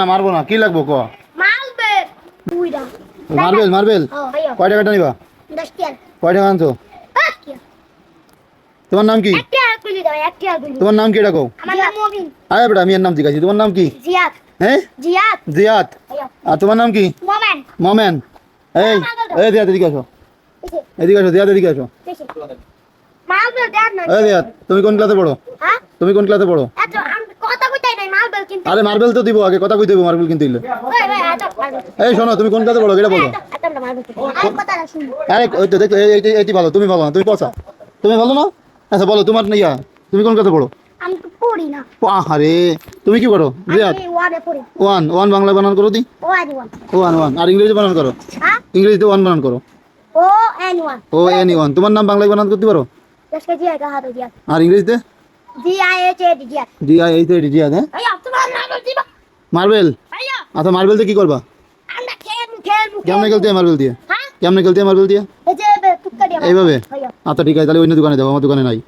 না মারবো না। কি লাগবো ক? Marble marble? কয় টাকাটা নিবা? কয় টাকা আনছো? তোমার নাম কি? তোমার নাম কি এটা আমার আরে বেটা আমি এর নাম জিজ্ঞাসি তোমার নাম কি? জিয়াদ। হ্যাঁ? জিয়াদ। জিয়াত আর তোমার নাম কি? মোমেন। মোমেন। এই এই দিয়াত এদিকে আসো। এদিকে আসো দিয়াত এদিকে আসো। মারবে এই দিয়াত তুমি কোন ক্লাসে পড়ো? হ্যাঁ? তুমি কোন ক্লাসে পড়ো এত আমি কথা কইতাই নাই মারবে কিন্তু আরে মার্বেল তো দিব আগে কথা কইতে হবে মার্বেল কিনতে দিলে মারবে এই শোনো তুমি কোন ক্লাসে পড়ো এটা বলো। এত এত আর ওই তো দেখো এই- এই- এইটি ভালো তুমি ভালো না তুমি পচা। তুমি ভালো না? আচ্ছা বলো তোমার ইয়া তুমি কোন ক্লাসে পড়ো? আমি তো পড়ি না। আরে তুমি কি করো? আমি ওয়ানে পড়ি। ওয়ান ওয়ান বাংলা বানান করো দি। ওয়ান ওয়ান ওয়ান আর ইংরেজি বানান করো। হ্যাঁ? ইংরেজিতে ওয়ান বানান করো। O N one O N one তোমার নাম বাংলায় বানান করতে পারো? কেজি আর ইংরেজিতে? G I H A D D I H A D Ziyad হ্যাঁ ভাইয়া তোমার নাম দিবা মার্বেল? আচ্ছা মার্বেল দিয়ে কি করবা? খেলব কেমনে খেলতে হয় মার্বেল দিয়ে? হ্যাঁ? কেমনে খেলতে হয় মার্বেল দিয়ে? এইভাবে? আচ্ছা ঠিক আছে তাহলে অন্য দোকানে যাব আমার দোকানে নাই।